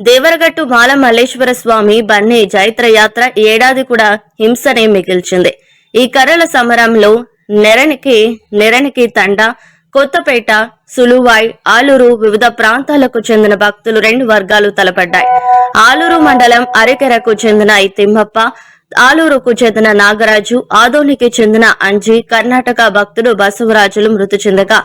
దేవరగట్టు బాల మల్లేశ్వర స్వామి బన్నే జైత్ర యాత్ర ఏడాది కూడా హింసనే మిగిల్చింది. ఈ కర్రల సమరంలో నెరనికి నెరనికి తండ కొత్తపేట సులువాయ్ ఆలూరు వివిధ ప్రాంతాలకు చెందిన భక్తులు రెండు వర్గాలు తలపడ్డాయి. ఆలూరు మండలం అరికెరకు చెందిన ఈ తిమ్మప్ప ఆలూరుకు చెందిన నాగరాజు ఆదోనికి చెందిన అంజి కర్ణాటక భక్తుడు బసవరాజులు మృతి చెందగా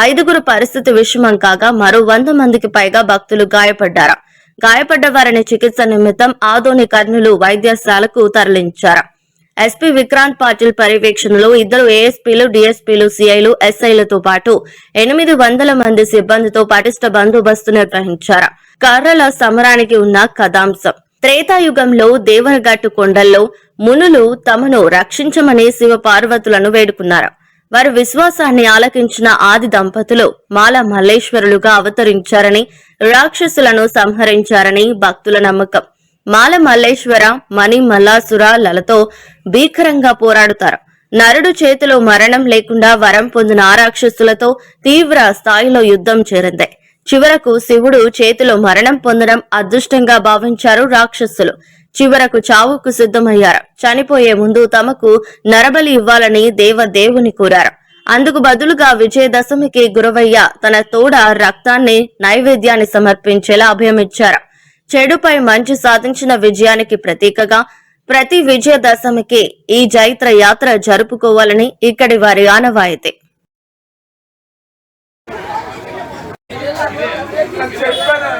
ఐదుగురు పరిస్థితి విషమం కాగా మరో వంద మందికి పైగా భక్తులు గాయపడ్డారు. గాయపడ్డ వారిని చికిత్స నిమిత్తం ఆదోని కర్నూలు వైద్యశాలకు తరలించారు. ఎస్పీ విక్రాంత్ పాటిల్ పర్యవేక్షణలో ఇద్దరు ఏఎస్పీలు డిఎస్పీలు సిఐలు ఎస్ఐలతో పాటు ఎనిమిది వందల మంది సిబ్బందితో పటిష్ట బందోబస్తు నిర్వహించారు. కర్రల సమరానికి ఉన్న కథాంశం. త్రేతాయుగంలో దేవరగట్టు కొండల్లో మునులు తమను రక్షించమని శివ పార్వతులను వేడుకున్నారు. వారి విశ్వాసాన్ని ఆలకించిన ఆది దంపతులు మాల మల్లేశ్వరులుగా అవతరించారని రాక్షసులను సంహరించారని భక్తుల నమ్మకం. మాల మల్లేశ్వర మణి మల్లాసుర లలతో భీకరంగా పోరాడుతారు. నరుడు చేతిలో మరణం లేకుండా వరం పొందిన ఆ రాక్షసులతో తీవ్ర స్థాయిలో యుద్ధం చేరింది. చివరకు శివుడు చేతిలో మరణం పొందడం అదృష్టంగా భావించారు రాక్షసులు. చివరకు చావుకు సిద్ధమయ్యారు. చనిపోయే ముందు తమకు నరబలి ఇవ్వాలని దేవదేవుని కోరారు. అందుకు బదులుగా విజయదశమికి గురవయ్య తన తోడ రక్తాన్ని నైవేద్యాన్ని సమర్పించేలా అభయమిచ్చారు. చెడుపై మంచి సాధించిన విజయానికి ప్రతీకగా ప్రతి విజయదశమికి ఈ జైత్ర యాత్ర జరుపుకోవాలని ఇక్కడి వారి ఆనవాయితీ. చెప్పాను.